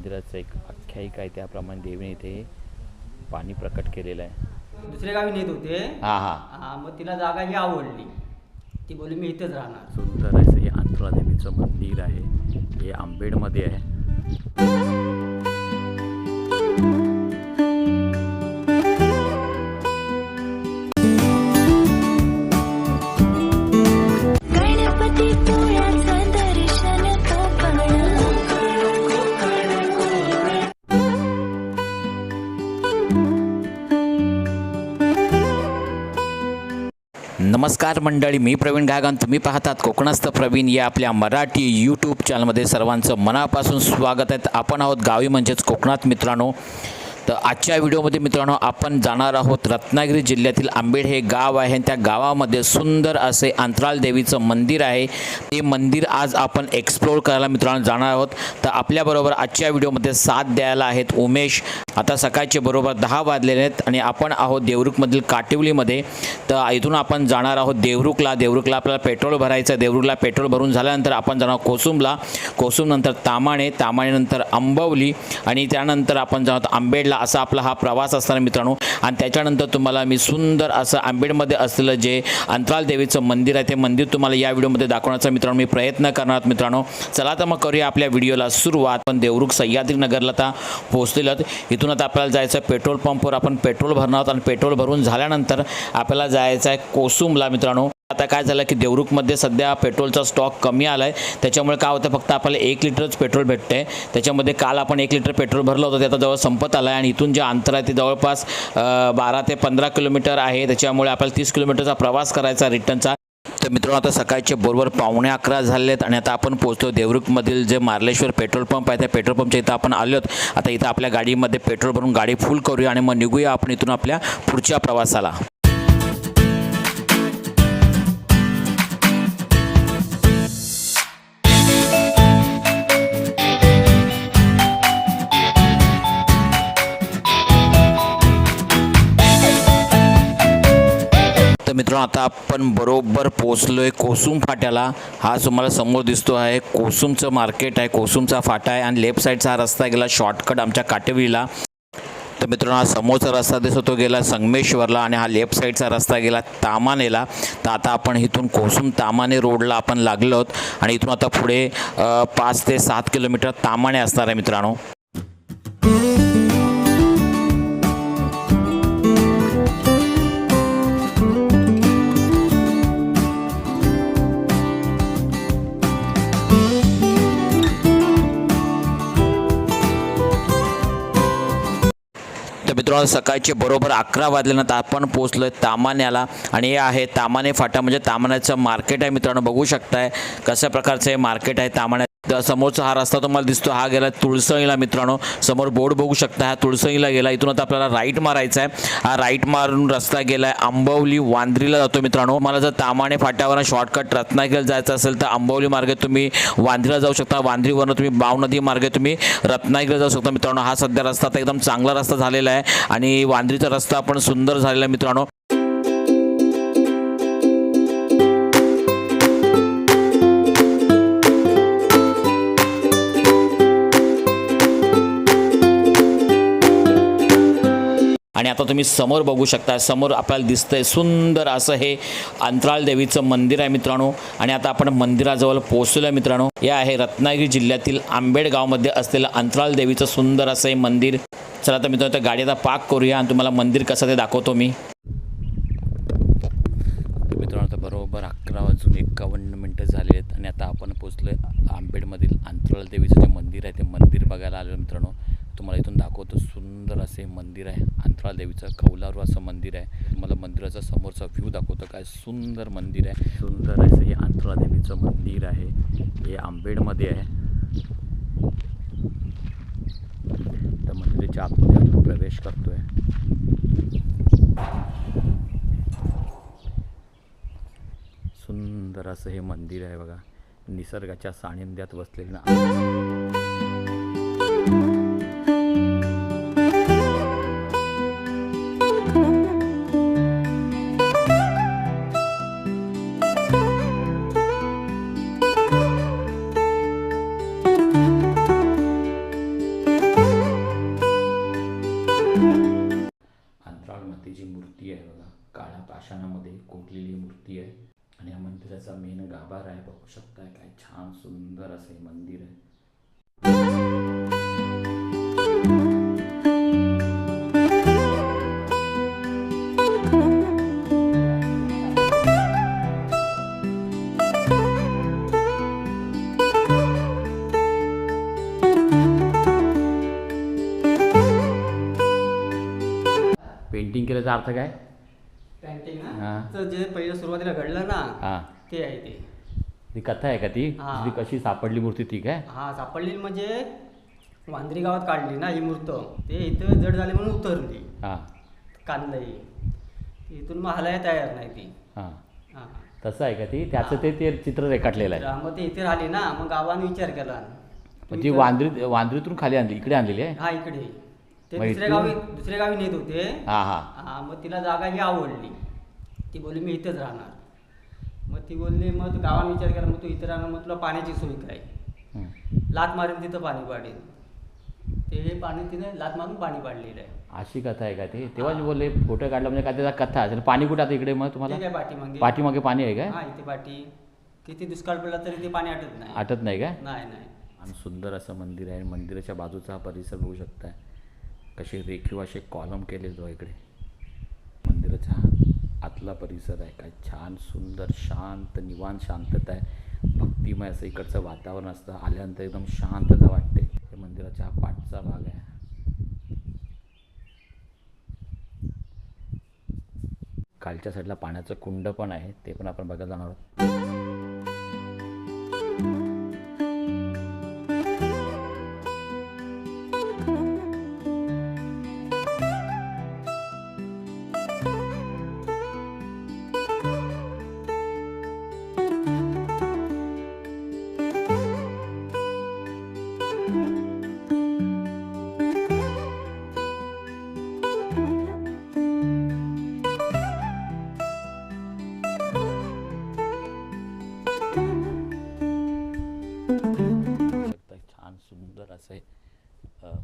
मंदिराचं एक आख्यायिका आहे त्याप्रमाणे देवीने इथे पाणी प्रकट केलेलं आहे. दुसऱ्या गावी नेत होते. हां हां. हा मग तिला जागा ही आवडली. ती बोलली मी इथंच राहणार. सुंदर असं हे अंतरा देवीचं मंदिर आहे. हे आंबेडमध्ये आहे. नमस्कार मंडळी मी प्रवीण घागन तुम्ही पाहतात कोकणस्थ प्रवीण या आपल्या मराठी यूट्यूब चॅनलमध्ये सर्वांचं मनापासून स्वागत आहे. आपण आहोत गावी म्हणजेच कोकणात मित्रांनो. तर आजच्या व्हिडिओमध्ये मित्रांनो आपण जाणार आहोत रत्नागिरी जिल्ह्यातील आंबेड हे गाव आहे. आणि त्या गावामध्ये सुंदर असे अंतराळ देवीचं मंदिर आहे. ते मंदिर आज आपण एक्सप्लोर करायला मित्रांनो जाणार आहोत. तर आपल्याबरोबर आजच्या व्हिडिओमध्ये साथ द्यायला आहेत उमेश. आता सकाळचे बरोबर दहा वाजलेले आहेत आणि आपण आहोत देवरुखमधील काटिवलीमध्ये. तर इथून आपण जाणार आहोत देवरुखला. देवरुखला आपल्याला पेट्रोल भरायचं देवरुखला पेट्रोल भरून झाल्यानंतर आपण जाणार कोसुंबला. कोसुमला कोसुमनंतर तामाणे तामाणेनंतर अंबवली आणि त्यानंतर आपण जाणार आहोत साईडला असा आपला हा प्रवास असणार मित्रांनो. आणि त्याच्यानंतर तुम्हाला मी सुंदर असं आंबेडमध्ये असलेलं जे अंतराल देवीचं मंदिर आहे ते मंदिर तुम्हाला या व्हिडिओमध्ये दाखवण्याचा मित्रांनो मी प्रयत्न करणार मित्रांनो. चला तर मग करूया आपल्या व्हिडिओला सुरुवात. पण देवरुख सह्याद्रीनगरला आता पोहोचलेलो इथून आता आपल्याला जायचं आहे पेट्रोल पंपवर. आपण पेट्रोल भरणार आहोत आणि पेट्रोल भरून झाल्यानंतर आपल्याला जायचं आहे कोसुमला मित्रांनो. आता काय झालं की देवरुखमध्ये सध्या पेट्रोलचा स्टॉक कमी आला आहे त्याच्यामुळे काय होतं फक्त आपल्याला एक लिटरच पेट्रोल भेटतं आहे त्याच्यामध्ये काल आपण एक लिटर पेट्रोल भरलं होतं ते आता जवळ संपत आलं आहे आणि इथून जे अंतर आहे ते जवळपास बारा ते पंधरा किलोमीटर आहे. त्याच्यामुळे आपल्याला तीस किलोमीटरचा प्रवास करायचा रिटर्नचा. तर मित्रांनो आता सकाळचे बरोबर पावणे अकरा झाले आहेत आणि आता आपण पोहोचतो देवरुखमधील जे मार्लेश्वर पेट्रोल पंप आहे त्या पेट्रोल पंपच्या इथं आपण आलो आहोत. आता इथं आपल्या गाडीमध्ये पेट्रोल भरून गाडी फुल करूया आणि मग निघूया आपण इथून आपल्या पुढच्या प्रवासाला. तर मित्रांनो आता आपण बरोबर पोचलो आहे कोसुम फाट्याला. हा तुम्हाला समोर दिसतो आहे. कोसुमचं मार्केट आहे कोसुमचा फाटा आहे आणि लेफ्ट साईडचा हा रस्ता गेला शॉर्टकट आमच्या काटेवीला. तर मित्रांनो हा समोरचा रस्ता दिसतो तो गेला संगमेश्वरला आणि हा लेफ्ट साईडचा रस्ता गेला तामानेला. तर आता आपण इथून कोसुम तामाने रोडला आपण लागलो आहोत आणि इथून आता पुढे पाच ते सात किलोमीटर तामाने असणार आहे मित्रांनो. मित्रांनो सकाळचे बरोबर अकरा वाजल्यानंतर आपण पोहोचलो आहे तामान्याला. आणि हे आहे तामाने फाटा म्हणजे तामान्याचं मार्केट आहे मित्रांनो बघू शकताय कशा प्रकारचं हे मार्केट आहे तामान्या तर समोरचा हा रस्ता तुम्हाला दिसतो हा गेला तुळसईला मित्रांनो. समोर बोर्ड बघू शकता हा तुळसईला गेला. इथून आता आपल्याला राईट मारायचा आहे हा राईट मारून रस्ता गेला आहे आंबवली वांद्रीला जातो मित्रांनो. मला जर तामाणे फाट्यावर शॉर्टकट रत्नागिरीला जायचं असेल तर आंबवली मार्गे तुम्ही वांद्रीला जाऊ शकता. वांद्रीवरनं तुम्ही बाव नदी मार्गे तुम्ही रत्नागिरीला जाऊ शकता मित्रांनो. हा सध्या रस्ता आता एकदम चांगला रस्ता झालेला आहे. आणि वांद्रीचा रस्ता पण सुंदर झालेला आहे मित्रांनो. आणि आता तुम्ही समोर बघू शकता समोर आपल्याला दिसतं आहे सुंदर असं हे अंतराळ देवीचं मंदिर आहे मित्रांनो. आणि आता आपण मंदिराजवळ पोहोचलो आहे मित्रांनो. हे आहे रत्नागिरी जिल्ह्यातील आंबेड गावमध्ये असलेलं अंतराळ देवीचं सुंदर असं हे मंदिर. चला तर मित्रांनो त्या गाडी आता पार्क करूया आणि तुम्हाला मंदिर कसं ते दाखवतो मी. मित्रांनो आता बरोबर अकरा वाजून एकावन्न मिनटं झाली आहेत आणि आता आपण पोचलो आहे आंबेडमधील अंतराळ देवीचं जे मंदिर आहे ते मंदिर बघायला आलो मित्रांनो. तुम्हाला इथून दाखवतो सुंदर असे मंदिर आहे. अंतराळ देवीचं कौलारू असं मंदिर आहे. मला मंदिराचा समोरचा व्ह्यू दाखवतो. काय सुंदर मंदिर आहे. सुंदर असं हे अंतराळ देवीचं मंदिर आहे. हे आंबेडमध्ये आहे. तर मंदिराच्या आतमध्ये आपण प्रवेश करतोय. सुंदर असं हे मंदिर आहे बघा. निसर्गाच्या सानिध्यात वसलेलं मंदिराचा मेन गाभार आहे बघू शकताय काय छान सुंदर असं हे मंदिर आहे पेंटिंग केल्याचा अर्थ काय? पेंटिंग हा. ना तर जे पहिलं सुरुवातीला घडलं ना हां. ते आहे ते. ती कथा आहे का ती? हा. ती कशी सापडली मूर्ती ती काय हा सापडली म्हणजे वांद्री गावात काढली ना ही मूर्त. ते इथं जड झाली म्हणून उतरली हां. कांदई इथून मग हलाय तयार नाही ती. हां. हा. तसं आहे का ती? त्याचं ते ते चित्र रेखाटलेलं आहे. तर मग ते इथे राहिली ना मग गावाने विचार केला. पण ती वांद्री वांद्रीतून खाली आणली इकडे आणलेली आहे? हा इकडे. ते मग दुसऱ्या इथून- गावी दुसऱ्या गावी नेत होते. हां हां. हा मग तिला जागा ही आवडली. ती बोलली मी इथंच राहणार. मग ती बोलली मग तू गावाने विचार केला मग तू इथं राहणार मग तुला पाण्याची सोय काय. लात मारून तिथं पाणी पाडेल ते हे पाणी तिने लात मारून पाणी पाडलेलं आहे. अशी कथा आहे का ती? तेव्हाच बोलले फोटो काढला म्हणजे काय त्याचा कथा असेल. पाणी कुठं आता इकडे मग तुम्हाला? पाठीमागे? पाठीमागे पाणी आहे काय हा इथे पाठी. किती दुष्काळ पडला तरी ते पाणी आटत नाही. आटत नाही काय नाही नाही. आणि सुंदर असं मंदिर आहे. मंदिराच्या बाजूचा हा परिसर बघू शकताय. कसे रेखीव असे कॉलम केले जो इकडे. मंदिराचा. आतला परिसर आहे. काय छान सुंदर शांत निवान शांतता आहे. भक्तिमय असं इकडचं वातावरण असतं. आल्यानंतर एकदम शांतता वाटते. हे मंदिराच्या हा पाठचा भाग आहे. खालच्या साईडला पाण्याचं कुंड पण आहे. ते पण आपण बघायला जाणार आहोत. छान सुंदर असं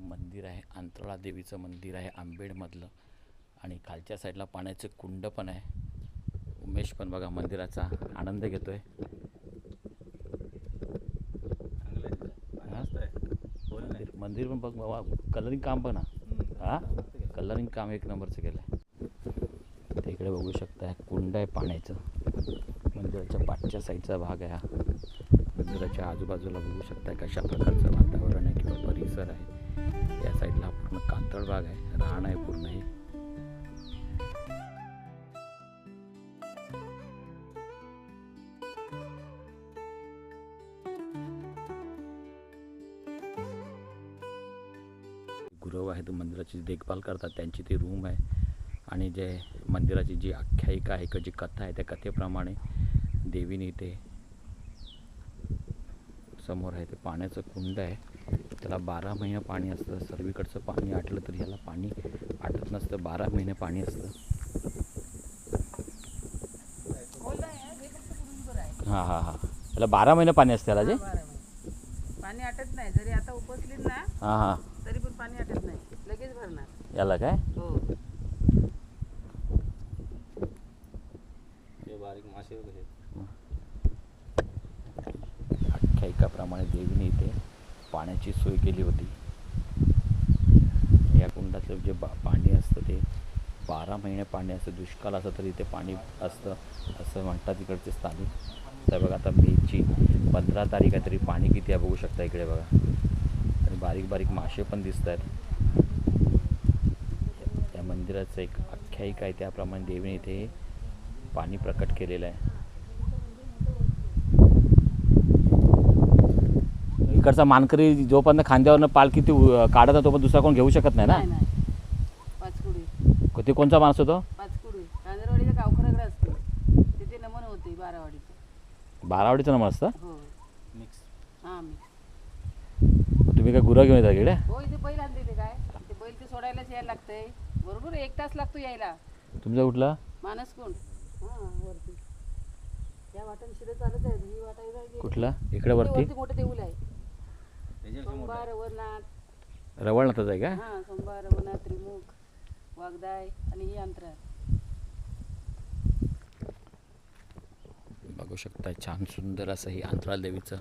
मंदिर आहे. अंतराळा देवीचं मंदिर आहे आंबेडमधलं. आणि खालच्या साईडला पाण्याचं कुंड पण आहे. उमेश पण बघा मंदिराचा आनंद घेतो आहे मंदिर पण बघ कलरिंग काम पण हा हा? कलरिंग काम एक नंबरचं केलं आहे ते इकडे बघू शकता कुंड आहे पाण्याचं. मंदिराच्या पाठच्या साईडचा भाग आहे हा. मंदिराच्या आजूबाजूला बघू शकता कशा प्रकारचं वातावरण आहे किंवा परिसर आहे. या साईडला पूर्ण कातळ भाग आहे. रान आहे पूर्ण हे. गुरव आहेत मंदिराची देखभाल करतात त्यांची ती रूम आहे. आणि जे मंदिराची जी आख्यायिका आहे किंवा जी कथा आहे त्या कथेप्रमाणे देवीने इथे समोर आहे ते पाण्याचं कुंड आहे. त्याला बारा महिने पाणी असतं. सर्वीकडचं पाणी आटलं तरी ह्याला पाणी आटत नसतं. बारा महिने पाणी असतं. हां हां हां. त्याला बारा महिने पाणी असतं त्याला जे? पाणी आटत नाही. जरी आता उपसलीत ना हां हां तरी पण पाणी आटत नाही लगेच भरणार याला काय? हो. आख्यायिकाप्रमाणे देवीने इथे पाण्याची सोय केली होती. या कुंडाचं जे बा पाणी असतं ते बारा महिने पाणी असतं. दुष्काळ असं तरी इथे पाणी असतं असं म्हणतात इकडचे स्थानिक. तर बघा आता मेची पंधरा तारीख आहे तरी पाणी किती आहे बघू शकता इकडे बघा. आणि बारीक बारीक मासे पण दिसत आहेत मंदिराचं एक आख्यायिका आहे त्याप्रमाणे देवीने इथे पाणी प्रकट केलेलं आहे. इकडचा मानकरी जोपर्यंत खांद्यावरनं पालखी ती काढत आहे, तोपर्यंत दुसरा कोण घेऊ शकत नाही नाही ना? नाही पाचकुडी. ते कोणचा माणूस होतो? पाचकुडी. गावखराकडे असते. तिथे नमन होते बारावाडीचं. बारावाडीचं असतं? हो. हां तुम्ही काय गुरं घेऊन येता इकडे? हो इथे बैल आणते ते काय? ते बैल ते सोडायलाच यायला लागतंय. बरोबर एक तास लागतो यायला. तुमचा कुठला? मानस कोण वरती. या वाटण चालत आहे ही वाटा इकडे गेली. कुठला? इकडे वरती? वरती मोठं देऊल आहे. सोमवार रवनाथ रवळनाथच आहे का? हा सोमवार रवनाथ त्रिमुख वागदाय आणि ही अंतरा बघू शकता छान सुंदर असं हे अंतराळ देवीचं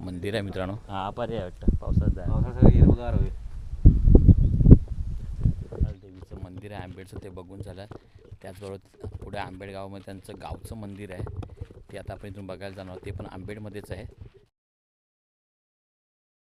मंदिर आहे मित्रांनो. हा पर्याय वाटतं. पावसात जा पावसाळ्यात सगळं हिरवगार होईल मंदिर आहे आंबेडचं ते बघून झालं. त्याचबरोबर पुढे आंबेडगावमध्ये त्यांचं गावचं मंदिर आहे. ते आता आपण इथून बघायला जाणार ते पण आंबेडमध्येच आहे.